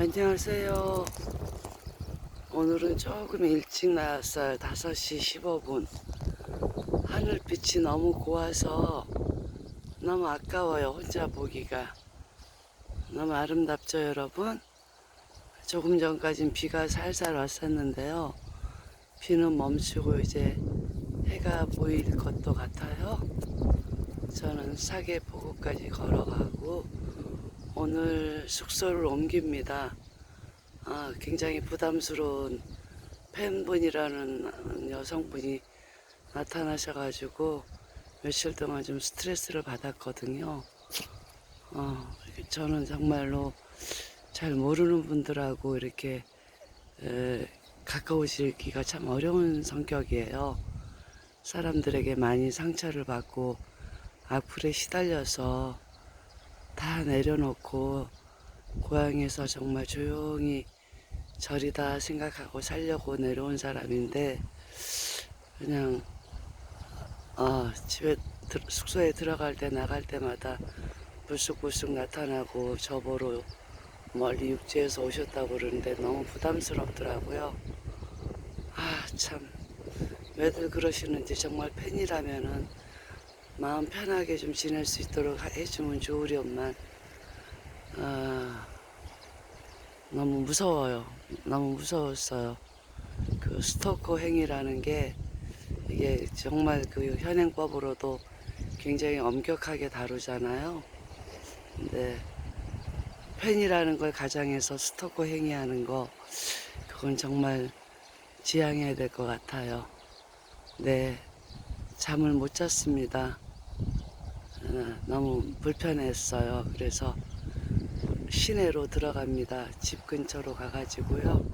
안녕하세요. 오늘은 조금 일찍 나왔어요. 5시 15분. 하늘빛이 너무 고와서 너무 아까워요. 혼자 보기가. 너무 아름답죠, 여러분? 조금 전까진 비가 살살 왔었는데요. 비는 멈추고 이제 해가 보일 것도 같아요. 저는 사계 보고까지 걸어가고 오늘 숙소를 옮깁니다. 아, 굉장히 부담스러운 팬분이라는 여성분이 나타나셔가지고 며칠 동안 좀 스트레스를 받았거든요. 어, 저는 정말로 잘 모르는 분들하고 이렇게 에, 가까워지기가 참 어려운 성격이에요. 사람들에게 많이 상처를 받고 악플에 시달려서 다 내려놓고 고향에서 정말 조용히 절이다 생각하고 살려고 내려온 사람인데 그냥 어, 집에 들- 숙소에 들어갈 때 나갈 때마다 불쑥불쑥 나타나고 저보러 멀리 육지에서 오셨다고 그러는데 너무 부담스럽더라고요. 아 참 왜들 그러시는지 정말 팬이라면은 마음 편하게 좀 지낼 수 있도록 하- 해주면 좋으련만 아, 너무 무서워요. 너무 무서웠어요. 그 스토커 행위라는 게 이게 정말 그 현행법으로도 굉장히 엄격하게 다루잖아요. 근데 팬이라는 걸 가장해서 스토커 행위하는 거 그건 정말 지양해야 될 것 같아요. 네, 잠을 못 잤습니다. 어, 너무 불편했어요. 그래서 시내로 들어갑니다. 집 근처로 가가지고요.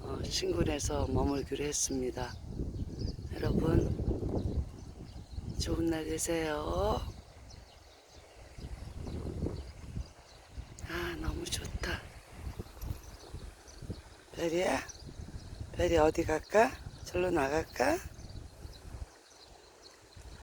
어, 친구네서 머물기로 했습니다. 여러분, 좋은 날 되세요. 아, 너무 좋다. 별이야? 별이 어디 갈까? 절로 나갈까?